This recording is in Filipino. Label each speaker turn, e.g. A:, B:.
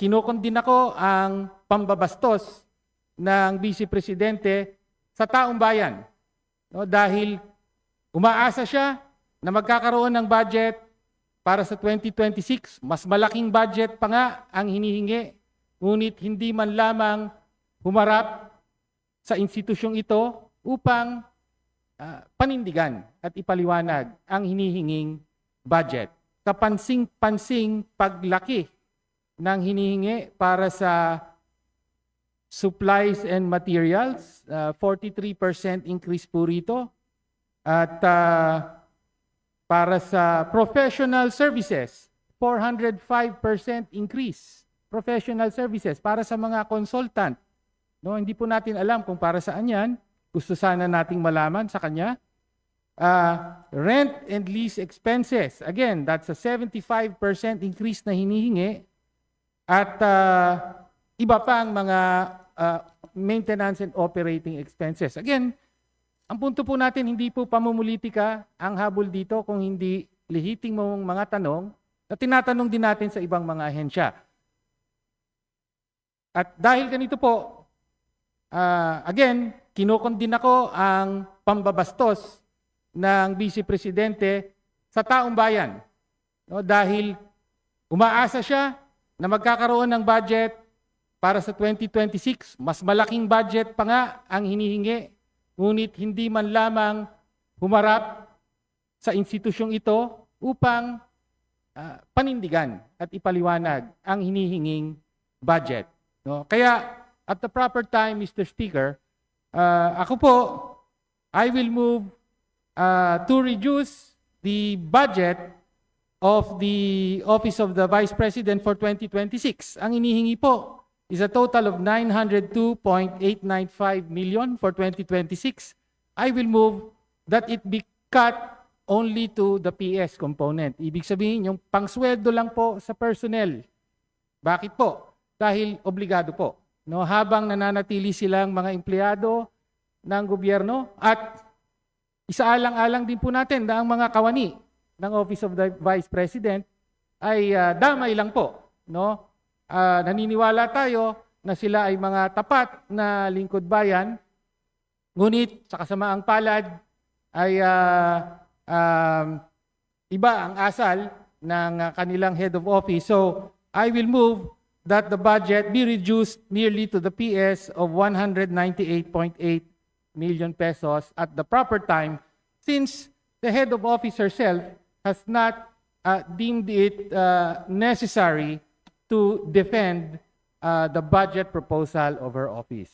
A: kinukundin ako ang pambabastos ng Vice Presidente sa taong bayan. No, dahil umaasa siya na magkakaroon ng budget para sa 2026. Mas malaking budget pa nga ang hinihingi, ngunit hindi man lamang humarap sa institusyong ito upang ah, panindigan at ipaliwanag ang hinihinging budget. Kapansing-pansing paglaki ng hinihingi para sa supplies and materials, uh, 43% increase po rito. At uh, para sa professional services, 405% increase. Professional services para sa mga consultant. No, hindi po natin alam kung para saan 'yan. Gusto sana nating malaman sa kanya. Uh, rent and lease expenses. Again, that's a 75% increase na hinihingi. At uh, iba pa ang mga uh, maintenance and operating expenses. Again, ang punto po natin, hindi po pamumulitika ang habol dito kung hindi lihiting mong mga tanong na tinatanong din natin sa ibang mga ahensya. At dahil ganito po, ah, again, kinukundin ako ang pambabastos ng Vice Presidente sa taong bayan. No, dahil umaasa siya na magkakaroon ng budget para sa 2026. Mas malaking budget pa nga ang hinihingi, ngunit hindi man lamang humarap sa institusyong ito upang ah, panindigan at ipaliwanag ang hinihinging budget. No? Kaya at the proper time, Mr. Speaker, ah, ako po, I will move ah, to reduce the budget of the Office of the Vice President for 2026. Ang inihingi po is a total of 902.895 million for 2026. I will move that it be cut only to the PS component. Ibig sabihin, yung pangsweldo lang po sa personnel. Bakit po? Dahil obligado po. No, habang nananatili silang mga empleyado ng gobyerno at isaalang-alang din po natin na ang mga kawani ng Office of the Vice President ay ah, damay lang po, no? Ah, naniniwala tayo na sila ay mga tapat na lingkod bayan, ngunit sa kasamaang palad ay ah, um, iba ang asal ng kanilang head of office. So, I will move that the budget be reduced nearly to the PS of 198.8 million pesos at the proper time since the head of office herself has not uh, deemed it uh, necessary to defend uh, the budget proposal of her office.